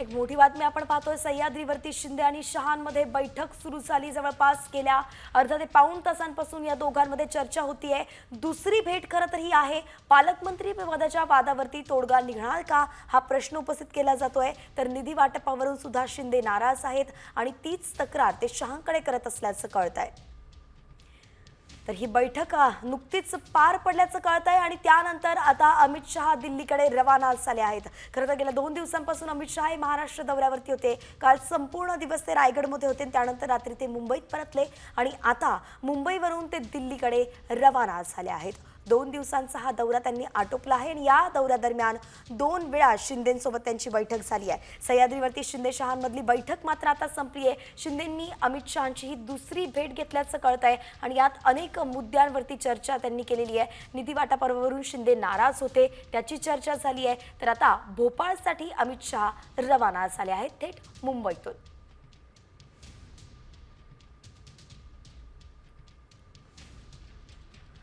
एक मोठी बातमी आपण पाहतोय. सह्याद्रीवरती शिंदे आणि शहांमध्ये बैठक सुरू झाली. जवळपास गेल्या अर्धा ते पाऊण तासांपासून या दोघांमध्ये चर्चा होतीये. दुसरी भेट खरं तर ही आहे. पालकमंत्री पदाच्या वादावरती तोडगा निघणार का? हा प्रश्न उपस्थित केला जातोय. तर निधी वाटपावरून सुद्धा शिंदे नाराज आहेत आणि तीच तक्रार ते शहांकडे करत असल्याचं कळत आहे तर ही बैठक नुकतीच पार पडल्याचं कळत आहे आणि त्यानंतर आता अमित शहा दिल्लीकडे रवाना झाले आहेत. खरं तर गेल्या दोन दिवसांपासून अमित शहा हे महाराष्ट्र दौऱ्यावरती होते. काल संपूर्ण दिवस ते रायगडमध्ये होते आणि त्यानंतर रात्री ते मुंबईत परतले आणि आता मुंबईवरून ते दिल्लीकडे रवाना झाले आहेत. दोन दिवसांचा हा दौरा त्यांनी आटोपला आहे आणि या दौऱ्यादरम्यान दोन वेळा शिंदेसोबत त्यांची बैठक झाली आहे. सह्याद्रीवरती शिंदे शहांमधली बैठक मात्र आता संपली आहे. शिंदेंनी अमित शहांची ही दुसरी भेट घेतल्याचं कळत आहे आणि यात अनेक मुद्द्यांवरती चर्चा त्यांनी केलेली आहे. निधी वाटापर्वावरून शिंदे नाराज होते त्याची चर्चा झाली आहे. तर आता भोपाळसाठी अमित शहा रवाना झाले आहेत. थेट मुंबईतून.